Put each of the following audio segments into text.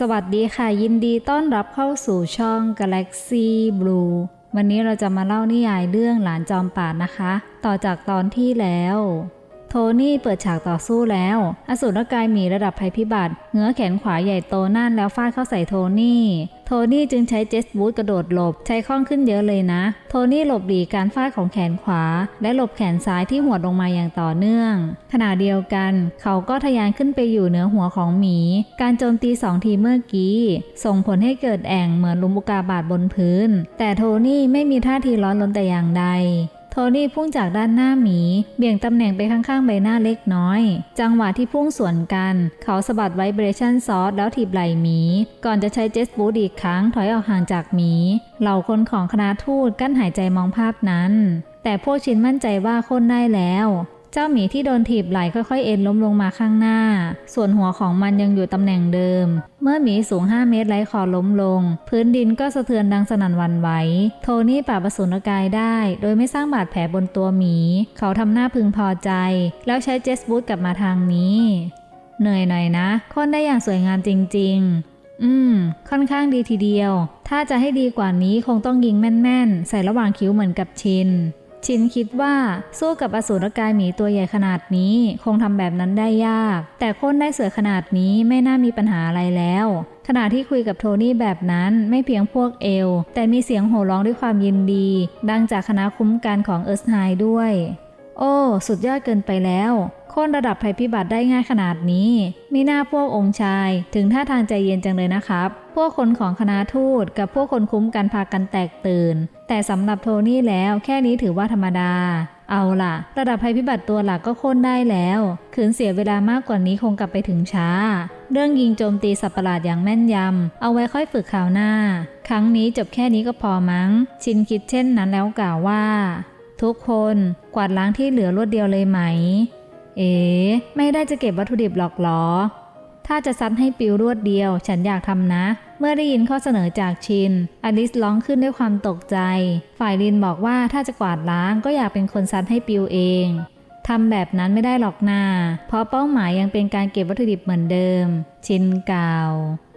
สวัสดีค่ะยินดีต้อนรับเข้าสู่ช่อง Galaxy Blue วันนี้เราจะมาเล่านิยายเรื่องหลานจอมป่านะคะ ต่อจากตอนที่แล้ว โทนี่เปิดฉากต่อสู้แล้ว อสูรกายมีระดับภัยพิบัติเงื้อแขนขวาใหญ่โตนั่นแล้วฟาดเข้าใส่โทนี่ โทนี่จึงใช้เจสบูทกระโดดหลบ ใช้คล่องขึ้นเยอะเลยนะ โทนี่หลบหลีกการฟาดของแขนขวา และหลบแขนซ้ายที่หัวลงมาอย่างต่อเนื่อง ขณะเดียวกัน เขาก็ทะยานขึ้นไปอยู่เหนือหัวของหมี การโจมตีสองทีเมื่อกี้ ส่งผลให้เกิดแอ่งเหมือนลุมอุกาบาตบนพื้น แต่โทนี่ไม่มีท่าทีร้อนรนแต่อย่างใด ทนี่พุ่งจากด้านหน้าหมี เบี่ยงตำแหน่งไปข้างๆใบหน้าเล็กน้อย จังหวะที่พุ่งสวนกัน เขาสะบัดไวเบรชั่นซอสแล้วถีบไหล่หมี ก่อนจะใช้เจสบูดอีกครั้งถอยออกห่างจากหมี เหล่าคนของคณะทูตกั้นหายใจมองภาพนั้น แต่พวกชินมั่นใจว่าค้นได้แล้ว จ้าหมีที่โดนถีบไหลค่อยๆ เอ็นล้มลงมาข้างหน้า ส่วนหัวของมันยังอยู่ตำแหน่งเดิม เมื่อหมีสูง 5 เมตรไร้คอล้มลง พื้นดินก็สะเทือนดังสนั่นวันไหว โทนี่ปราบอสุรกายได้ โดยไม่สร้างบาดแผลบนตัวหมี เขาทำหน้าพึงพอใจ แล้วใช้เจสบูทกลับมาทางนี้ เหนื่อยหน่อยนะค่อนได้อย่างสวยงามจริง ๆอืม ค่อนข้างดีทีเดียว ถ้าจะให้ดีกว่านี้คงต้องยิงแม่น ๆ ใส่ระหว่างคิ้วเหมือนกับชิน ชินคิดว่าสู้กับอสูรกายหมีตัวใหญ่ขนาดนี้คงทำแบบนั้นได้ยาก แต่โค่นได้เสือขนาดนี้ไม่น่ามีปัญหาอะไรแล้ว ขณะที่คุยกับโทนี่แบบนั้นไม่เพียงพวกเอล แต่มีเสียงโห่ร้องด้วยความยินดี ดังจากคณะคุ้มกันของเอิร์ธไฮด้วย โอ้ สุดยอดเกินไปแล้ว ค่นระดับภัยพิบัติได้ง่ายขนาดนี้ มีหน้าพวกองค์ชาย ถึงท่าทางใจเย็นจังเลยนะครับ พวกคนของคณะทูตกับพวกคนคุ้มกันพากันแตกตื่น แต่สำหรับโทนี่แล้วแค่นี้ถือว่าธรรมดา เอาล่ะ ระดับภัยพิบัติตัวหลักก็โค่นได้แล้วขืนเสียเวลามากกว่านี้คงกลับไปถึงช้า เรื่องยิงโจมตีสัตว์ประหลาดอย่างแม่นยำเอาไว้ค่อยฝึกข่าวหน้า ครั้งนี้จบแค่นี้ก็พอมั้ง ชินคิดเช่นนั้นแล้วกล่าวว่าทุกคนกวาดล้างที่เหลือรวดเดียวเลยไหม เอ๋ไม่ได้จะเก็บวัตถุดิบหรอกหรอ ถ้าจะซัดให้ปิวรวดเดียว ฉันอยากทำนะ เมื่อได้ยินข้อเสนอจากชิน อลิสร้องขึ้นด้วยความตกใจ ฝ่ายลินบอกว่าถ้าจะกวาดล้างก็อยากเป็นคนซัดให้ปิวเองทำแบบนั้นไม่ได้หรอกนา เพราะเป้าหมายยังเป็นการเก็บวัตถุดิบเหมือนเดิม ชินกล่าว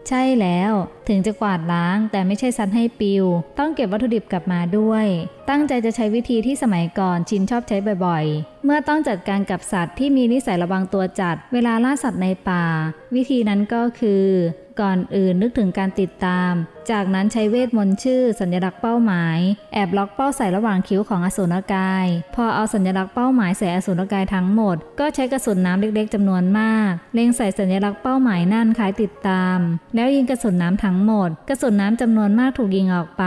ใช่แล้วถึงจะกวาดล้างแต่ไม่ใช่ซัดให้ปิว ต้องเก็บวัตถุดิบกลับมาด้วย ตั้งใจจะใช้วิธีที่สมัยก่อนชินชอบใช้บ่อยๆ เมื่อต้องจัดการกับสัตว์ที่มีนิสัยระวังตัวจัด เวลาล่าสัตว์ในป่า วิธีนั้นก็คือ ก่อนอื่นนึกถึงการติดตาม จากนั้นใช้เวทมนต์ชื่อสัญลักษณ์เป้าหมาย แอบล็อกเป้าใส่ระหว่างคิ้วของอสูรกาย พอเอาสัญลักษณ์เป้าหมายใส่อสูรกายทั้งหมด ก็ใช้กระสุนน้ำเล็กๆจำนวนมาก เล็งใส่สัญลักษณ์เป้าหมายนั่นคล้ายติดตาม แล้วยิงกระสุนน้ำทั้งหมด กระสุนน้ำจำนวนมากถูกยิงออกไป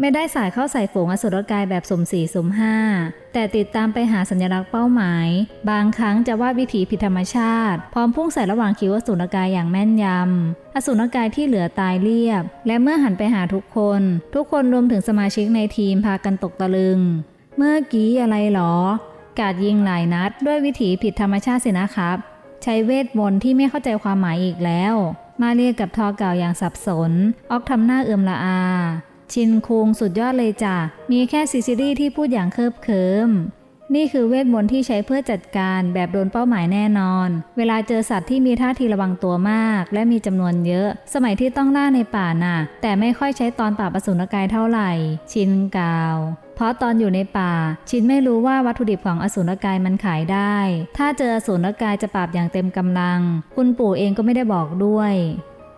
ไม่ได้สายเข้าใส่ฝูงอสูรกายแบบสมสี่สมห้า แต่ติดตามไปหาสัญลักษณ์เป้าหมาย บางครั้งจะวาดวิถีผิดธรรมชาติ พร้อมพุ่งใส่ระหว่างคิ้วอสูรกายอย่างแม่นยำ อสูรกายที่เหลือตายเรียบ และเมื่อหันไปหาทุกคน ทุกคนรวมถึงสมาชิกในทีมพากันตกตะลึง เมื่อกี้อะไรหรอ กาดยิงหลายนัด ด้วยวิถีผิดธรรมชาติสินะครับ ใช้เวทมนต์ที่ไม่เข้าใจความหมายอีกแล้ว มาเรียกกับทอเก่าอย่างสับสน ออกทำหน้าเอื่มละอา ชินคุงสุดยอดเลยจ้ะ มีแค่ซิซิลีที่พูดอย่างเคิบเคิมนี่คือเวทมนต์ที่ใช้เพื่อจัดการแบบโดนเป้าหมายแน่นอน เวลาเจอสัตว์ที่มีท่าทีระวังตัวมาก และมีจำนวนเยอะ สมัยที่ต้องล่าในป่าน่ะ แต่ไม่ค่อยใช้ตอนปราบอสุรกายเท่าไหร่ ชินกล่าว เพราะตอนอยู่ในป่า ชินไม่รู้ว่าวัตถุดิบของอสูรกายมันขายได้ ถ้าเจออสูรกายจะปราบอย่างเต็มกำลัง คุณปู่เองก็ไม่ได้บอกด้วย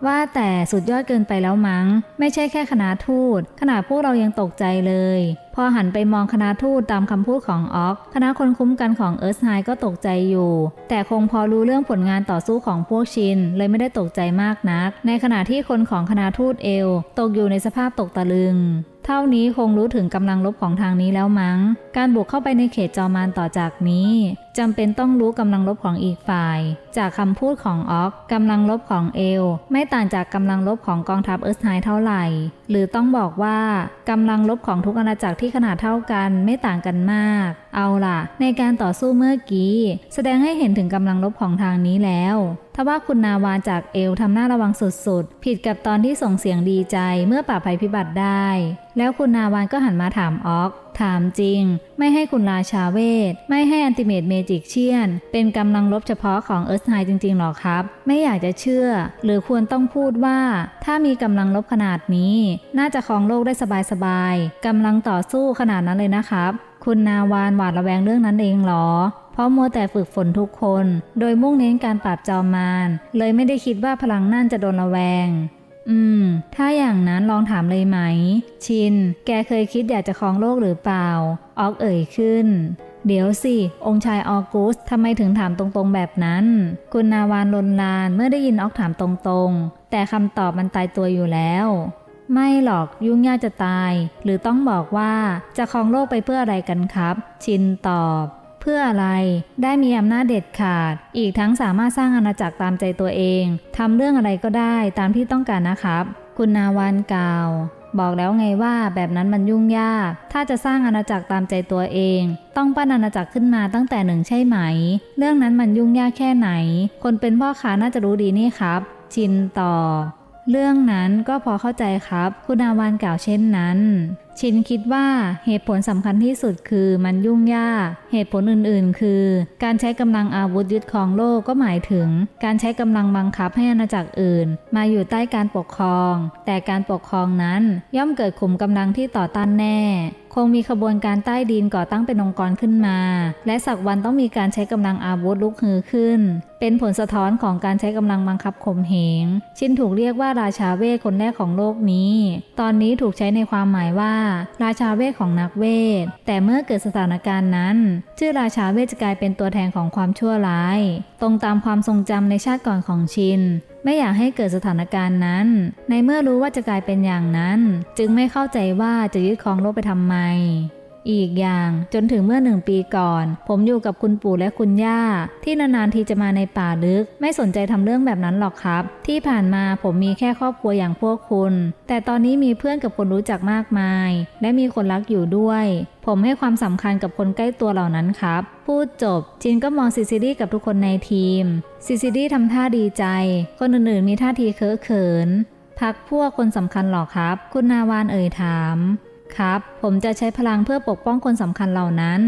ว่าแต่สุดยอดเกินไปแล้วมั้ง ไม่ใช่แค่คณะทูตขนาดพวกเรายังตกใจเลยพอหันไปมองคณะทูตตามคำพูดของออก คณะคนคุ้มกันของเอิร์ธไฮก็ตกใจอยู่ แต่คงพอรู้เรื่องผลงานต่อสู้ของพวกชิน เลยไม่ได้ตกใจมากนัก ในขณะที่คนของคณะทูตเอล ตกอยู่ในสภาพตกตะลึง เท่านี้คงรู้ถึงกำลังลบของทางนี้แล้วมั้ง การบุกเข้าไปในเขตจอมานต่อจากนี้จำเป็นต้องรู้กำลังลบของอีกฝ่าย จากคำพูดของออกกำลังลบของเอล ไม่ต่างจากกำลังลบของกองทัพเอิร์ธไฮเท่าไหร่ หรือต้องบอกว่ากำลังลบของทุกอาณาจักรที่ขนาดเท่ากันไม่ต่างกันมาก เอาล่ะ ในการต่อสู้เมื่อกี้ แสดงให้เห็นถึงกำลังลบของทางนี้แล้วทว่าคุณนาวาจากเอลทำหน้าระวังสุดๆ ผิดกับตอนที่ส่งเสียงดีใจเมื่อปราภัยพิบัติได้ แล้วคุณนาวานก็หันมาถามออก ถามจริง ไม่ให้คุณราชาเวท ไม่ให้อันติเมตเมจิกเชียน เป็นกำลังลบเฉพาะของเอิร์ธไฮจริงๆหรอครับ ไม่อยากจะเชื่อ หรือควรต้องพูดว่า ถ้ามีกำลังลบขนาดนี้ น่าจะครองโลกได้สบายๆกำลังต่อสู้ขนาดนั้นเลยนะครับคุณนาวานหวาดระแวงเรื่องนั้นเองหรอ เพราะมัวแต่ฝึกฝนทุกคน โดยมุ่งเน้นการปราบจอมมาร เลยไม่ได้คิดว่าพลังนั่นจะโดนระแวง อืม ถ้าอย่างนั้นลองถามเลยไหม ชิน แกเคยคิดอยากจะครองโลกหรือเปล่า ออกเอ่ยขึ้น เดี๋ยวสิ องค์ชายออกุสทำไมถึงถามตรงๆแบบนั้น คุณนาวานลนลานเมื่อได้ยินออกถามตรงๆ แต่คำตอบมันตายตัวอยู่แล้ว ไม่หรอกยุ่งยากจะตาย หรือต้องบอกว่าจะครองโลกไปเพื่ออะไรกันครับ ชินตอบ เพื่ออะไรได้มีอำนาจเด็ดขาด อีกทั้งสามารถสร้างอาณาจักรตามใจตัวเองทำเรื่องอะไรก็ได้ตามที่ต้องการนะครับ คุณนาวานกล่าวบอกแล้วไงว่าแบบนั้นมันยุ่งยาก ถ้าจะสร้างอาณาจักรตามใจตัวเอง ต้องปั้นอาณาจักรขึ้นมาตั้งแต่หนึ่งใช่ไหม เรื่องนั้นมันยุ่งยากแค่ไหน คนเป็นพ่อค้าน่าจะรู้ดีนี่ครับ ชินต่อ เรื่องนั้นก็พอเข้าใจครับ คุณนาวานกล่าวเช่นนั้น ชินคิดว่าเหตุผลสำคัญที่สุดคือมันยุ่งยาก เหตุผลอื่นๆ คือ การใช้กำลังอาวุธยึดครองโลกก็หมายถึง การใช้กำลังบังคับให้อาณาจักรอื่น มาอยู่ใต้การปกครอง แต่การปกครองนั้นย่อมเกิดขุมกำลังที่ต่อต้านแน่ คงมีขบวนการใต้ดินก่อตั้งเป็นองค์กรขึ้นมา และสักวันต้องมีการใช้กำลังอาวุธลุกฮือขึ้น เป็นผลสะท้อนของการใช้กำลังบังคับข่มเหงชินถูกเรียกว่าราชาเวทคนแรกของโลกนี้ ตอนนี้ถูกใช้ในความหมายว่าราชาเวทของนักเวท แต่เมื่อเกิดสถานการณ์นั้น ชื่อราชาเวทจะกลายเป็นตัวแทนของความชั่วร้าย ตรงตามความทรงจำในชาติก่อนของชิน ไม่อยากให้เกิดสถานการณ์นั้น ในเมื่อรู้ว่าจะกลายเป็นอย่างนั้น จึงไม่เข้าใจว่าจะยึดครองโลกไปทำไม อีกอย่างจนถึงเมื่อหนึ่งปีก่อน ผมอยู่กับคุณปู่และคุณย่า ที่นานๆทีจะมาในป่าลึก ไม่สนใจทำเรื่องแบบนั้นหรอกครับ ที่ผ่านมาผมมีแค่ครอบครัวอย่างพวกคุณ แต่ตอนนี้มีเพื่อนกับคนรู้จักมากมาย และมีคนรักอยู่ด้วย ผมให้ความสำคัญกับคนใกล้ตัวเหล่านั้นครับ พูดจบจินก็มองซิซิดี้กับทุกคนในทีมซิซิดี้ทำท่าดีใจ คนอื่นๆมีท่าทีเคอะเขินพักพวกคนสำคัญหรอครับ คุณนาวานเอ่ยถาม ครับ ผมจะใช้พลังเพื่อปกป้องคนสำคัญเหล่านั้น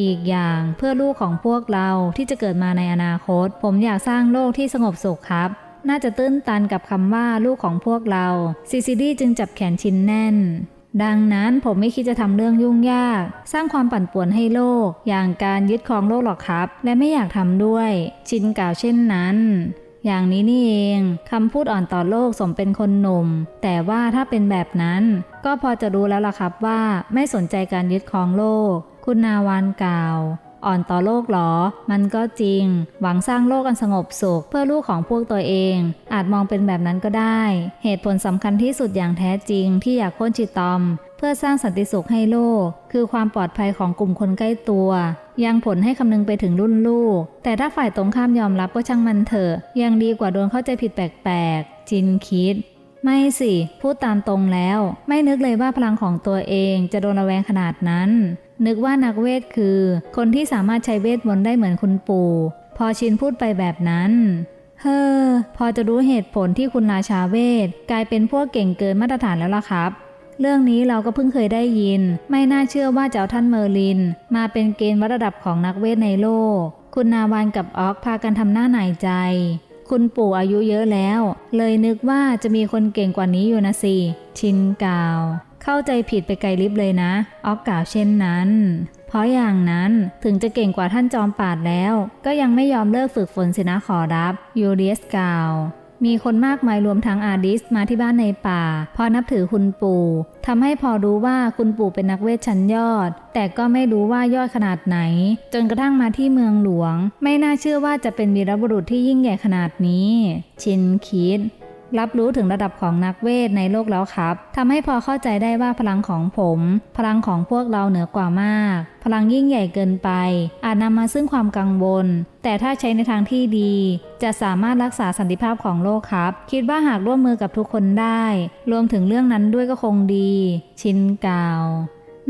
อีกอย่างเพื่อลูกของพวกเราที่จะเกิดมาในอนาคต ผมอยากสร้างโลกที่สงบสุขครับ น่าจะตื้นตันกับคำว่าลูกของพวกเราซิซิดี้จึงจับแขนชินแน่น ดังนั้นผมไม่คิดจะทำเรื่องยุ่งยาก สร้างความปั่นป่วนให้โลก อย่างการยึดครองโลกหรอกครับ และไม่อยากทำด้วย ชินกล่าวเช่นนั้น อย่างนี้นี่เองคำพูดอ่อนต่อโลกสมเป็นคนหนุ่ม แต่ว่าถ้าเป็นแบบนั้น ก็พอจะรู้แล้วล่ะครับว่าไม่สนใจการยึดครองโลก คุณนาวานกล่าวอ่อนต่อโลกหรอ มันก็จริง หวังสร้างโลกอันสงบสุขเพื่อลูกของพวกตัวเอง อาจมองเป็นแบบนั้นก็ได้ เหตุผลสำคัญที่สุดอย่างแท้จริงที่อยากโค่นจิตอม เพื่อสร้างสันติสุขให้โลก คือความปลอดภัยของกลุ่มคนใกล้ตัว ยังผลให้คำนึงไปถึงรุ่นลูก แต่ถ้าฝ่ายตรงข้ามยอมรับก็ช่างมันเถอะ ยังดีกว่าโดนเข้าใจผิดแปลกๆ จินคิด ไม่สิ พูดตามตรงแล้ว ไม่นึกเลยว่าพลังของตัวเองจะโดนระแวงขนาดนั้น นึกว่านักเวทคือ คนที่สามารถใช้เวทมนต์ได้เหมือนคุณปู่ พอชินพูดไปแบบนั้น เฮ้อ พอจะรู้เหตุผลที่คุณราชาเวทกลายเป็นพวกเก่งเกินมาตรฐานแล้วล่ะครับ เรื่องนี้เราก็เพิ่งเคยได้ยิน ไม่น่าเชื่อว่าเจะเอาท่านเมอร์ลิน มาเป็นเกณฑ์วัดระดับของนักเวทในโลก คุณนาวานกับออกพากันทำหน้าหน่ายใจ คุณปู่อายุเยอะแล้ว เลยนึกว่าจะมีคนเก่งกว่านี้อยู่นะสิ ชินกล่าว เข้าใจผิดไปไกลลิบเลยนะ ออกกล่าวเช่นนั้น เพราะอย่างนั้นถึงจะเก่งกว่าท่านจอมปาดแล้ว ก็ยังไม่ยอมเลิกฝึกฝนสินะขอรับยูเรียสกล่าว มีคนมากมายรวมทั้งอาดิสมาที่บ้านในป่า พอนับถือคุณปู่ทำให้พอรู้ว่าคุณปู่เป็นนักเวทชั้นยอด แต่ก็ไม่รู้ว่ายอดขนาดไหน จนกระทั่งมาที่เมืองหลวง ไม่น่าเชื่อว่าจะเป็นวีรบุรุษที่ยิ่งใหญ่ขนาดนี้ ชินคิด รับรู้ถึงระดับของนักเวทในโลกแล้วครับทำให้พอเข้าใจได้ว่าพลังของผม พลังของพวกเราเหนือกว่ามาก พลังยิ่งใหญ่เกินไป อาจนำมาซึ่งความกังวล แต่ถ้าใช้ในทางที่ดี จะสามารถรักษาสันติภาพของโลกครับ คิดว่าหากร่วมมือกับทุกคนได้ รวมถึงเรื่องนั้นด้วยก็คงดี ชินกล่าว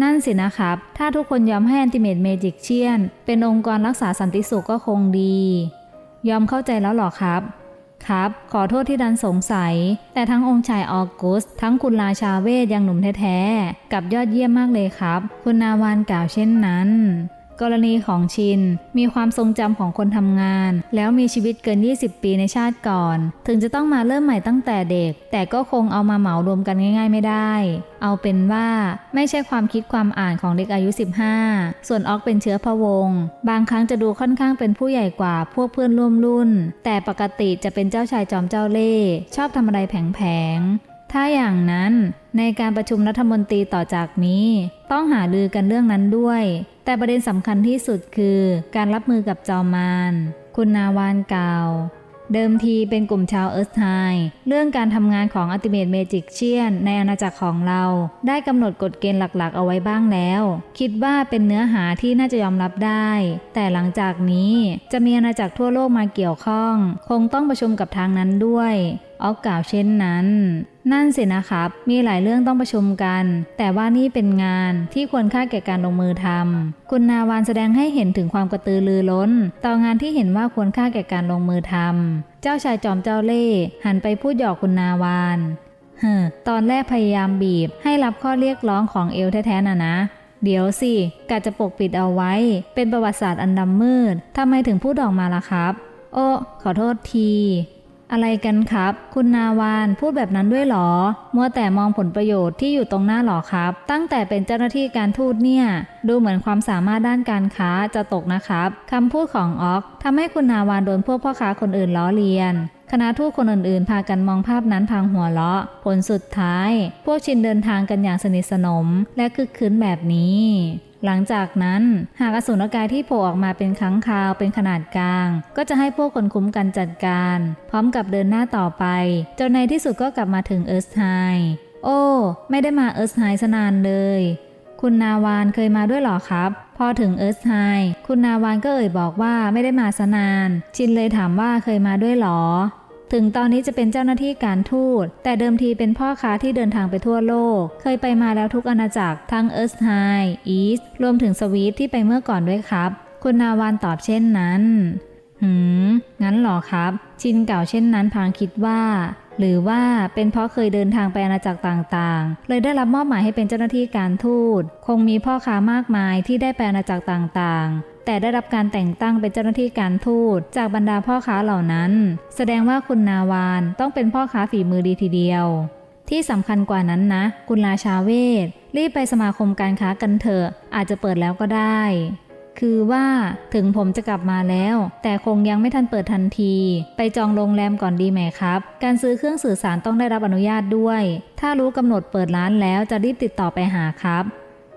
นั่นสินะครับ ถ้าทุกคนยอมให้แอนติเมตเมจิกเชียน เป็นองค์กรรักษาสันติสุขก็คงดี ยอมเข้าใจแล้วหรอครับ ครับ ขอโทษที่ดันสงสัย แต่ทั้งองค์ชายออกุส ทั้งคุณราชาเวทยังหนุ่มแท้ๆ กับยอดเยี่ยมมากเลยครับ คุณนาวานกล่าวเช่นนั้น กรณีของชิน มีความทรงจำของคนทำงาน แล้วมีชีวิตเกิน 20 ปีในชาติก่อน ถึงจะต้องมาเริ่มใหม่ตั้งแต่เด็ก แต่ก็คงเอามาเหมารวมกันง่าย ๆ ไม่ได้ เอาเป็นว่าไม่ใช่ความคิดความอ่านของเด็กอายุ 15 ส่วนออกเป็นเชื้อพระวงศ์บางครั้งจะดูค่อนข้างเป็นผู้ใหญ่กว่าพวกเพื่อนร่วมรุ่น แต่ปกติจะเป็นเจ้าชายจอมเจ้าเล่ห์ชอบทำอะไรแผลงๆถ้าอย่างนั้นในการประชุมรัฐมนตรีต่อจากนี้ ต้องหาลือกันเรื่องนั้นด้วย แต่ประเด็นสำคัญที่สุดคือการรับมือกับจอมารคุณนาวานกล่าว เดิมทีเป็นกลุ่มชาวเอิร์ธไฮเรื่องการทำงานของอัติเมตเมจิกเชียนในอาณาจักรของเรา ได้กำหนดกฎเกณฑ์หลักๆ เอาไว้บ้างแล้ว คิดว่าเป็นเนื้อหาที่น่าจะยอมรับได้ แต่หลังจากนี้จะมีอาณาจักรทั่วโลกมาเกี่ยวข้อง คงต้องประชุมกับทางนั้นด้วยออกกล่าวเช่นนั้น นั่นสินะครับ มีหลายเรื่องต้องประชุมกัน แต่ว่านี่เป็นงานที่ควรค่าแก่การลงมือทำคุณนาวานแสดงให้เห็นถึงความกระตือรือร้น ต่องานที่เห็นว่าควรค่าแก่การลงมือทำเจ้าชายจอมเจ้าเล่ห์หันไปพูดหยอกคุณนาวานเฮ้อตอนแรกพยายามบีบ ให้รับข้อเรียกร้องของเอลแท้ๆน่ะนะเดี๋ยวสิกะจะปกปิดเอาไว้ เป็นประวัติศาสตร์อันดำมืดทำไมถึงพูดออกมาล่ะครับ โอ้ ขอโทษที อะไรกันครับ คุณนาวานพูดแบบนั้นด้วยหรอ มัวแต่มองผลประโยชน์ที่อยู่ตรงหน้าหรอครับ ตั้งแต่เป็นเจ้าหน้าที่การทูตเนี่ย ดูเหมือนความสามารถด้านการค้าจะตกนะครับคำพูดของออกทำให้คุณนาวานโดนพวกพ่อค้าคนอื่นล้อเลียนคณะทูตคนอื่นๆ พากันมองภาพนั้นพางหัวเราะ ผลสุดท้าย พวกชินเดินทางกันอย่างสนิทสนม และคึกคืนแบบนี้ หลังจากนั้นหากอสูรกายที่โผล่ออกมาเป็นครั้งคราวเป็นขนาดกลาง ก็จะให้พวกคนคุ้มกันจัดการ พร้อมกับเดินหน้าต่อไป จนในที่สุดก็กลับมาถึงเอิร์ธไฮโอ้ ไม่ได้มาเอิร์ธไฮซะนานเลย คุณนาวานเคยมาด้วยหรอครับ พอถึงเอิร์ธไฮคุณนาวานก็เอ่ยบอกว่าไม่ได้มาสนาน ชินเลยถามว่าเคยมาด้วยหรอ ถึงตอนนี้จะเป็นเจ้าหน้าที่การทูต แต่เดิมทีเป็นพ่อค้าที่เดินทางไปทั่วโลก เคยไปมาแล้วทุกอาณาจักรทั้งเอิร์ธไฮอีสรวมถึงสวีทที่ไปเมื่อก่อนด้วยครับ คุณนาวานตอบเช่นนั้น หืม งั้นหรอครับ ชินเก่าเช่นนั้นพางคิดว่า หรือว่าเป็นเพราะเคยเดินทางไปอาณาจักรต่างๆ เลยได้รับมอบหมายให้เป็นเจ้าหน้าที่การทูต คงมีพ่อค้ามากมายที่ได้ไปอาณาจักรต่างๆ แต่ได้รับการแต่งตั้งเป็นเจ้าหน้าที่การทูตจากบรรดาพ่อค้าเหล่านั้น แสดงว่าคุณนาวานต้องเป็นพ่อค้าฝีมือดีทีเดียว ที่สำคัญกว่านั้นนะ คุณราชาเวทรีบไปสมาคมการค้ากันเถอะอาจจะเปิดแล้วก็ได้ คือว่าถึงผมจะกลับมาแล้ว แต่คงยังไม่ทันเปิดทันที ไปจองโรงแรมก่อนดีไหมครับ การซื้อเครื่องสื่อสารต้องได้รับอนุญาตด้วย ถ้ารู้กำหนดเปิดร้านแล้วจะรีบติดต่อไปหาครับ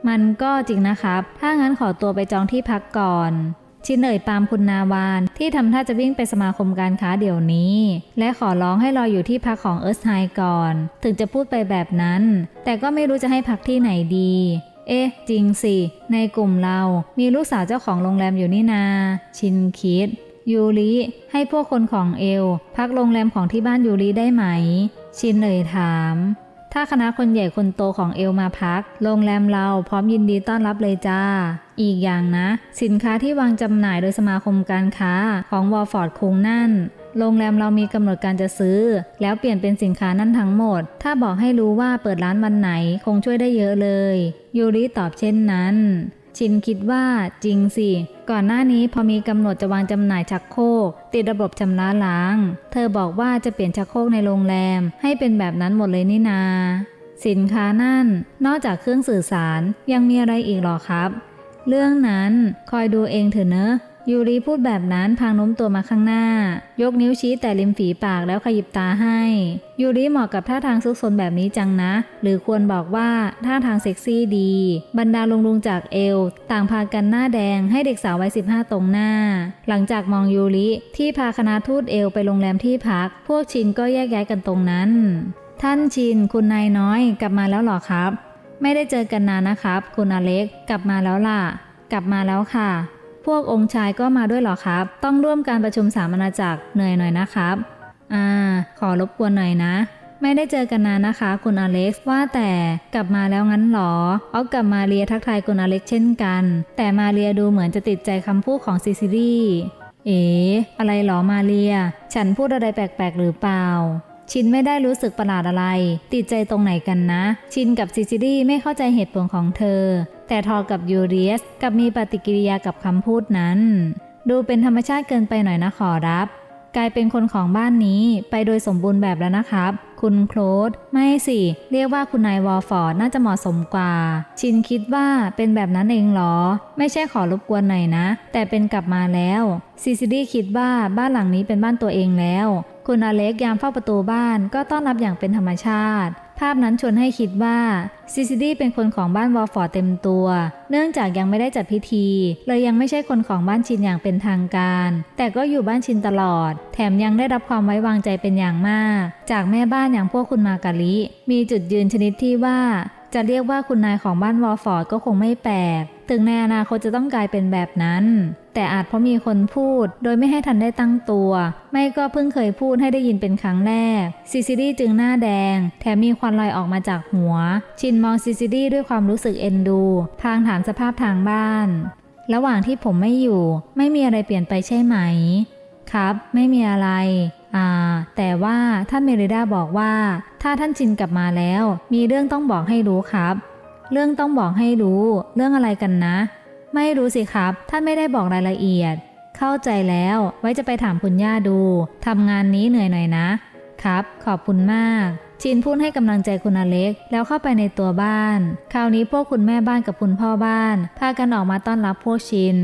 มันก็จริงนะครับ ถ้างั้นขอตัวไปจองที่พักก่อน ชินเอ่ยปามคุณนาวานที่ทำท่าจะวิ่งไปสมาคมการค้าเดี๋ยวนี้ และขอร้องให้รออยู่ที่พักของเอิร์ธไฮก่อน ถึงจะพูดไปแบบนั้น แต่ก็ไม่รู้จะให้พักที่ไหนดี เอ๊ะ จริงสิ ในกลุ่มเรามีลูกสาวเจ้าของโรงแรมอยู่นี่นา ชินคิดยูริให้พวกคนของเอล พักโรงแรมของที่บ้านยูริได้ไหม ชินเอ่ยถาม ถ้าคณะคนใหญ่คนโตของเอลมาพัก โรงแรมเราพร้อมยินดีต้อนรับเลยจ้า อีกอย่างนะ สินค้าที่วางจำหน่ายโดยสมาคมการค้าของวอลฟอร์ดคงนั่น โรงแรมเรามีกำหนดการจะซื้อ แล้วเปลี่ยนเป็นสินค้านั่นทั้งหมด ถ้าบอกให้รู้ว่าเปิดร้านวันไหนคงช่วยได้เยอะเลย ยูริตอบเช่นนั้น ชินคิดว่าจริงสิ ก่อนหน้านี้พอมีกำหนดจะวางจำหน่ายชักโครกติดระบบชำระล้าง เธอบอกว่าจะเปลี่ยนชักโครกในโรงแรม ให้เป็นแบบนั้นหมดเลยนี่นา สินค้านั่น นอกจากเครื่องสื่อสารยังมีอะไรอีกหรอครับ เรื่องนั้นคอยดูเองเถอะเนอะ ยูริพูดแบบนั้นพางโน้มตัวมาข้างหน้า ยกนิ้วชี้แต่ริมฝีปากแล้วขยิบตาให้ ยูริเหมาะกับท่าทางซุกซนแบบนี้จังนะ หรือควรบอกว่าท่าทางเซ็กซี่ดี บรรดาลุงลุงจากเอลต่างพากันหน้าแดงให้เด็กสาววัย15ตรงหน้า หลังจากมองยูริที่พาคณะทูตเอลไปโรงแรมที่พัก พวกชินก็แยกย้ายกันตรงนั้น ท่านชิน คุณนายน้อยกลับมาแล้วหรอครับ ไม่ได้เจอกันนานนะครับ คุณอเล็กกลับมาแล้วล่ะ กลับมาแล้วค่ะ พวกองค์ชายก็มาด้วยหรอครับ ต้องร่วมการประชุมสามอาณาจักรเหนื่อยหน่อยนะครับ อ่า ขอรบกวนหน่อยนะ ไม่ได้เจอกันนานนะคะ คุณอเล็กซ์ว่าแต่กลับมาแล้วงั้นหรอออกกับมาเรียทักทายคุณอเล็กซ์เช่นกัน แต่มาเรียดูเหมือนจะติดใจคำพูดของซิซิลี่เอ๋อะไรหรอมาเรีย ฉันพูดอะไรแปลกๆหรือเปล่า ชินไม่ได้รู้สึกประหลาดอะไร ติดใจตรงไหนกันนะ ชินกับซิซิลี่ไม่เข้าใจเหตุผลของเธอ แต่ทอกับยูเรียสกับมีปฏิกิริยากับคำพูดนั้น ดูเป็นธรรมชาติเกินไปหน่อยนะขอรับ กลายเป็นคนของบ้านนี้ไปโดยสมบูรณ์แบบแล้วนะครับ คุณโคลดไม่สิ เรียกว่าคุณนายวอลฟอร์ดน่าจะเหมาะสมกว่า ชินคิดว่าเป็นแบบนั้นเองหรอ ไม่ใช่ขอรบกวนหน่อยนะ แต่เป็นกลับมาแล้วซิซิลี่คิดว่าบ้านหลังนี้เป็นบ้านตัวเองแล้ว คุณอเล็กยามเฝ้าประตูบ้านก็ต้อนรับอย่างเป็นธรรมชาติ ภาพนั้นชวนให้คิดว่าซิซิดีเป็นคนของบ้านวอลฟอร์ดเต็มตัว เนื่องจากยังไม่ได้จัดพิธี เลยยังไม่ใช่คนของบ้านชินอย่างเป็นทางการ แต่ก็อยู่บ้านชินตลอด แถมยังได้รับความไว้วางใจเป็นอย่างมาก จากแม่บ้านอย่างพวกคุณมากาลิ มีจุดยืนชนิดที่ว่า จะเรียกว่าคุณนายของบ้านวอลฟอร์ดก็คงไม่แปลก ถึงในอนาคตจะต้องกลายเป็นแบบนั้น แต่อาจเพราะมีคนพูด โดยไม่ให้ทันได้ตั้งตัว ไม่ก็เพิ่งเคยพูดให้ได้ยินเป็นครั้งแรก ซิซิลี่จึงหน้าแดง แถมมีควันลอยออกมาจากหัว ชินมองซิซิลี่ด้วยความรู้สึกเอ็นดู พลางถามสภาพทางบ้าน ระหว่างที่ผมไม่อยู่ ไม่มีอะไรเปลี่ยนไปใช่ไหม ครับ ไม่มีอะไรอ่าแต่ว่าท่านเมริดาบอกว่า ถ้าท่านชินกลับมาแล้ว มีเรื่องต้องบอกให้รู้ครับ เรื่องต้องบอกให้รู้ เรื่องอะไรกันนะ ไม่รู้สิครับ ท่านไม่ได้บอกรายละเอียด เข้าใจแล้ว ไว้จะไปถามคุณย่าดู ทำงานนี้เหนื่อยหน่อยนะ ครับ ขอบคุณมาก ชินพูดให้กำลังใจคุณอเล็ก แล้วเข้าไปในตัวบ้าน คราวนี้พวกคุณแม่บ้านกับคุณพ่อบ้าน พากันออกมาต้อนรับพวกชิน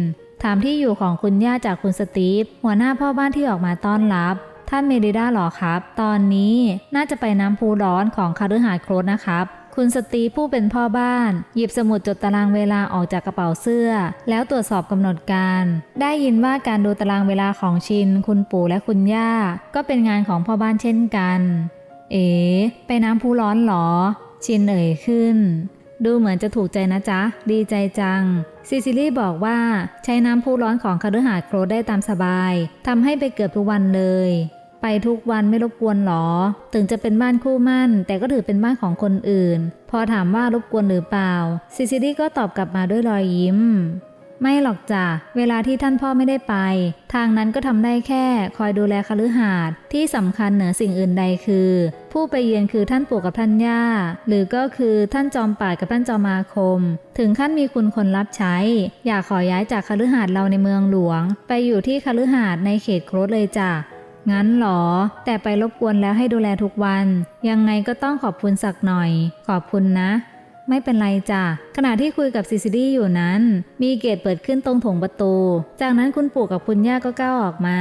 ถามที่อยู่ของคุณย่าจากคุณสตีฟ หัวหน้าพ่อบ้านที่ออกมาต้อนรับท่านเมริดาหรอครับ ตอนนี้น่าจะไปน้ำพุร้อนของคาฤหาสน์โครสนะครับ คุณสตีผู้เป็นพ่อบ้าน หยิบสมุดจดตารางเวลาออกจากกระเป๋าเสื้อ แล้วตรวจสอบกำหนดการ ได้ยินว่าการดูตารางเวลาของชิน คุณปู่และคุณย่า ก็เป็นงานของพ่อบ้านเช่นกัน เอ๋ไปน้ำพุร้อนเหรอ ชินเอ่ยขึ้น ดูเหมือนจะถูกใจนะจ๊ะ ดีใจจังซิซิลี่บอกว่าใช้น้ำพุร้อนของคฤหาสน์โครได้ตามสบายทำให้ไปเกือบทุกวันเลย ไปทุกวันไม่รบกวนหรอ ถึงจะเป็นบ้านคู่มั่น แต่ก็ถือเป็นบ้านของคนอื่น พอถามว่ารบกวนหรือเปล่า ซิซิลี่ก็ตอบกลับมาด้วยรอยยิ้มไม่หรอกจ้ะ เวลาที่ท่านพ่อไม่ได้ไป ทางนั้นก็ทำได้แค่คอยดูแลคฤหาสน์ที่สำคัญเหนือสิ่งอื่นใดคือ ผู้ไปเยือนคือท่านปู่กับท่านย่า หรือก็คือท่านจอมป่ากับท่านจอมาคม ถึงขั้นมีคุณคนรับใช้ อยากขอย้ายจากคฤหาสน์เราในเมืองหลวง ไปอยู่ที่คฤหาสน์ในเขตโครสเลยจ้ะ งั้นเหรอ แต่ไปรบกวนแล้วให้ดูแลทุกวัน ยังไงก็ต้องขอบคุณสักหน่อย ขอบคุณนะ ไม่เป็นไรจ้ะ ขณะที่คุยกับซิซิลี่อยู่นั้น มีเกตเปิดขึ้นตรงถงประตู จากนั้นคุณปู่กับคุณย่าก็ก้าวออกมา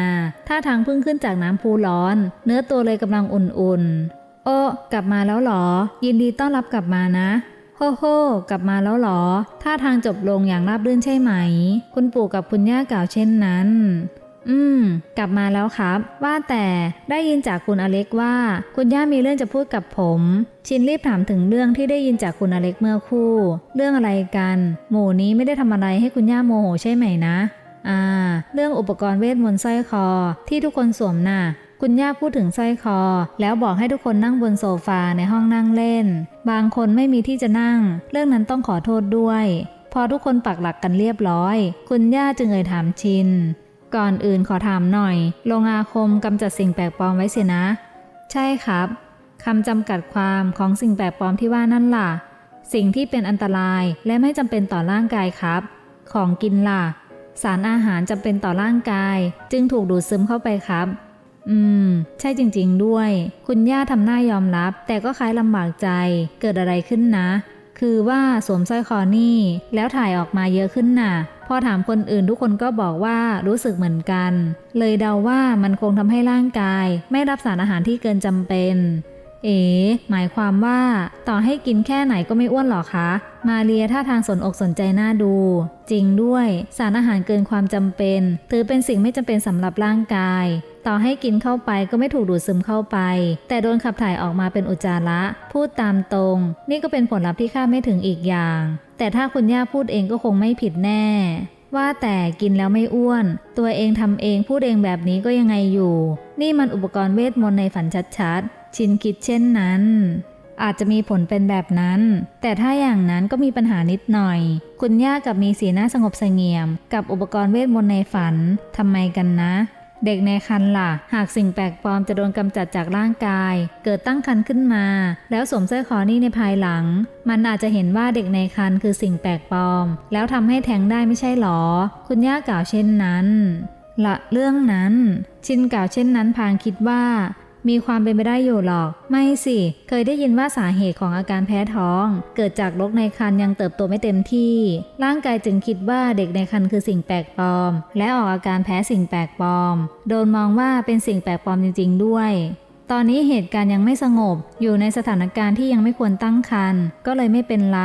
ท่าทางเพิ่งขึ้นจากน้ำพุร้อน เนื้อตัวเลยกำลังอุ่นๆ โอ้ กลับมาแล้วเหรอ ยินดีต้อนรับกลับมานะโฮโฮกลับมาแล้วเหรอ ท่าทางจบลงอย่างราบรื่นใช่ไหม คุณปู่กับคุณย่ากล่าวเช่นนั้น อืม กลับมาแล้วครับ ว่าแต่ได้ยินจากคุณอเล็กว่า คุณย่ามีเรื่องจะพูดกับผม ชินรีบถามถึงเรื่องที่ได้ยินจากคุณอเล็กเมื่อคู่ เรื่องอะไรกัน หมู่นี้ไม่ได้ทำอะไรให้คุณย่าโมโหใช่ไหมนะ อ่า เรื่องอุปกรณ์เวทมนต์สร้อยคอ ที่ทุกคนสวมน่ะคุณย่าพูดถึงสร้อยคอ แล้วบอกให้ทุกคนนั่งบนโซฟาในห้องนั่งเล่น บางคนไม่มีที่จะนั่ง เรื่องนั้นต้องขอโทษด้วย พอทุกคนปักหลักกันเรียบร้อย คุณย่าจึงเอ่ยถามชิน ก่อนอื่นขอถามหน่อย ลงอาคมกำจัดสิ่งแปลกปลอมไว้เสียนะ ใช่ครับคำจำกัดความของสิ่งแปลกปลอมที่ว่านั่นล่ะ สิ่งที่เป็นอันตรายและไม่จำเป็นต่อร่างกายครับ ของกินล่ะ สารอาหารจำเป็นต่อร่างกาย จึงถูกดูดซึมเข้าไปครับ อืม ใช่จริง ๆ ด้วย คุณย่าทำหน้ายอมรับ แต่ก็คล้ายลำบากใจ เกิดอะไรขึ้นนะ คือว่าสวมสร้อยคอนี่ แล้วถ่ายออกมาเยอะขึ้นน่ะ พอถามคนอื่นทุกคนก็บอกว่ารู้สึกเหมือนกัน เลยเดาว่ามันคงทำให้ร่างกาย ไม่รับสารอาหารที่เกินจำเป็น เอ๋หมายความว่า ต่อให้กินแค่ไหนก็ไม่อ้วนหรอคะ มาเรียท่าทางสนอกสนใจน่าดู จริงด้วย สารอาหารเกินความจำเป็น ถือเป็นสิ่งไม่จำเป็นสำหรับร่างกาย ต่อให้กินเข้าไปก็ไม่ถูกดูดซึมเข้าไป แต่โดนขับถ่ายออกมาเป็นอุจจาระ พูดตามตรง นี่ก็เป็นผลลัพธ์ที่คาดไม่ถึงอีกอย่าง แต่ถ้าคุณย่าพูดเองก็คงไม่ผิดแน่ ว่าแต่กินแล้วไม่อ้วน ตัวเองทำเองพูดเองแบบนี้ก็ยังไงอยู่ นี่มันอุปกรณ์เวทมนต์ในฝันชัดๆ ชินคิดเช่นนั้น อาจจะมีผลเป็นแบบนั้น แต่ถ้าอย่างนั้นก็มีปัญหานิดหน่อย คุณย่ากับมีสีหน้าสงบเสงี่ยม กับอุปกรณ์เวทมนต์ในฝันทำไมกันนะ เด็กในครรภ์ล่ะ หากสิ่งแปลกปลอมจะโดนกำจัดจากร่างกาย เกิดตั้งครรภ์ขึ้นมา แล้วสวมสร้อยคอนี่ในภายหลัง มันอาจจะเห็นว่าเด็กในครรภ์คือสิ่งแปลกปลอม แล้วทำให้แทงได้ไม่ใช่หรอ คุณย่ากล่าวเช่นนั้นละเรื่องนั้น ชินกล่าวเช่นนั้นพางคิดว่า มีความเป็นไปได้อยู่หรอก ไม่สิ เคยได้ยินว่าสาเหตุของอาการแพ้ท้อง เกิดจากโรคในครรภ์ยังเติบโตไม่เต็มที่ ร่างกายจึงคิดว่าเด็กในครรภ์คือสิ่งแปลกปลอม และออกอาการแพ้สิ่งแปลกปลอม โดนมองว่าเป็นสิ่งแปลกปลอมจริง ๆ ด้วยตอนนี้เหตุการณ์ยังไม่สงบ อยู่ในสถานการณ์ที่ยังไม่ควรตั้งครรภ์ก็เลยไม่เป็นไร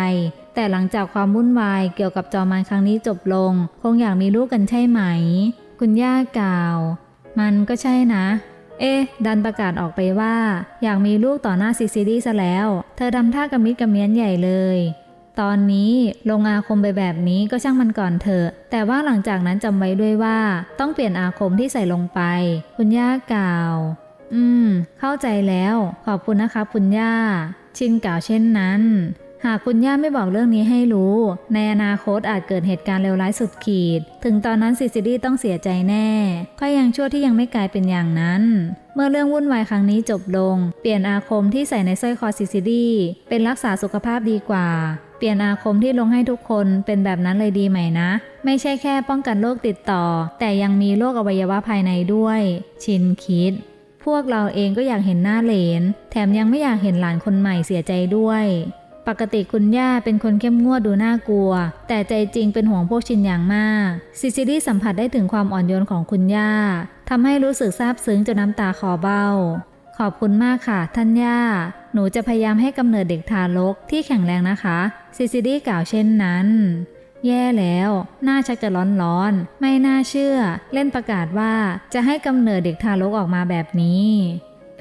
แต่หลังจากความวุ่นวายเกี่ยวกับจอมานครั้งนี้จบลง คงอยากมีลูกกันใช่ไหม คุณย่ากล่าว มันก็ใช่นะ เอ๊ดันประกาศออกไปว่า อยากมีลูกต่อหน้าซิซิดี้ซะแล้ว เธอทำท่ากระมิดกระเมียนใหญ่เลย ตอนนี้ลงอาคมไปแบบนี้ก็ช่างมันก่อนเถอะ แต่ว่าหลังจากนั้นจำไว้ด้วยว่า ต้องเปลี่ยนอาคมที่ใส่ลงไป คุณย่ากล่าว อืม เข้าใจแล้ว ขอบคุณนะคะคุณย่า ชินกล่าวเช่นนั้น หากคุณย่าไม่บอกเรื่องนี้ให้รู้ ในอนาคตอาจเกิดเหตุการณ์เลวร้ายสุดขีด ถึงตอนนั้นซิซิดี้ต้องเสียใจแน่ ก็ยังชั่วที่ยังไม่กลายเป็นอย่างนั้น เมื่อเรื่องวุ่นวายครั้งนี้จบลง เปลี่ยนอาคมที่ใส่ในสร้อยคอซิซิดี้เป็นรักษาสุขภาพดีกว่า เปลี่ยนอาคมที่ลงให้ทุกคนเป็นแบบนั้นเลยดีไหมนะ ไม่ใช่แค่ป้องกันโรคติดต่อ แต่ยังมีโรคอวัยวะภายในด้วย ชินคิดพวกเราเองก็อยากเห็นหน้าเหลน แถมยังไม่อยากเห็นหลานคนใหม่เสียใจด้วย ปกติคุณย่าเป็นคนเข้มงวดดูน่ากลัว แต่ใจจริงเป็นห่วงพวกชินอย่างมาก ซิซิลี่สัมผัสได้ถึงความอ่อนโยนของคุณย่าทำให้รู้สึกซาบซึ้งจนน้ำตาคอเบ้า ขอบคุณมากค่ะ ท่านย่า หนูจะพยายามให้กำเนิดเด็กทารกที่แข็งแรงนะคะ ซิซิลี่กล่าวเช่นนั้นแย่แล้วหน้าชักจะร้อนๆ ไม่น่าเชื่อ เล่นประกาศว่าจะให้กำเนิดเด็กทารกออกมาแบบนี้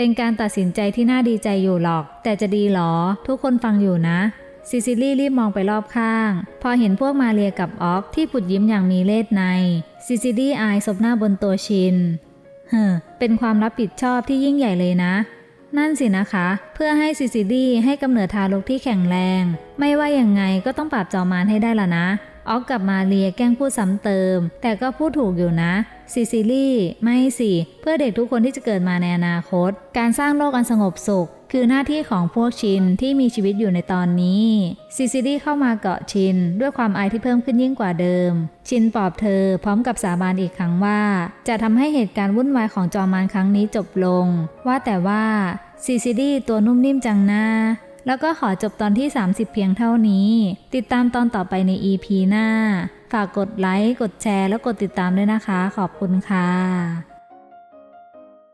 เป็นการตัดสินใจที่น่าดีใจอยู่หรอก แต่จะดีหรอ ทุกคนฟังอยู่นะซิซิลี่รีบมองไปรอบข้าง พอเห็นพวกมาเรียกับออฟที่ผุดยิ้มอย่างมีเล่ห์ในซิซิลี่อายซบหน้าบนตัวชินเฮ้อเป็นความรับผิดชอบที่ยิ่งใหญ่เลยนะ นั่นสินะคะ เพื่อให้ซิซิดี้ให้กำเนิดทารกที่แข็งแรง ไม่ว่ายังไงก็ต้องปราบจอมารให้ได้ละนะออกกับมาเรียแกล้งพูดซ้ำเติม แต่ก็พูดถูกอยู่นะ ซิซิลี่ไม่สิ เพื่อเด็กทุกคนที่จะเกิดมาในอนาคต การสร้างโลกอันสงบสุข คือหน้าที่ของพวกชินที่มีชีวิตอยู่ในตอนนี้ซิซิลี่เข้ามาเกาะชิน ด้วยความอายที่เพิ่มขึ้นยิ่งกว่าเดิม ชินปลอบเธอพร้อมกับสาบานอีกครั้งว่า จะทำให้เหตุการณ์วุ่นวายของจอมารครั้งนี้จบลง ว่าแต่ว่าซิซิลี่ตัวนุ่มนิ่มจังนะแล้วก็ขอจบตอนที่ 30 เพียงเท่านี้ ติดตามตอนต่อไปใน EP หน้า ฝากกดไลค์ กดแชร์ แล้วกดติดตามด้วยนะคะ ขอบคุณค่ะ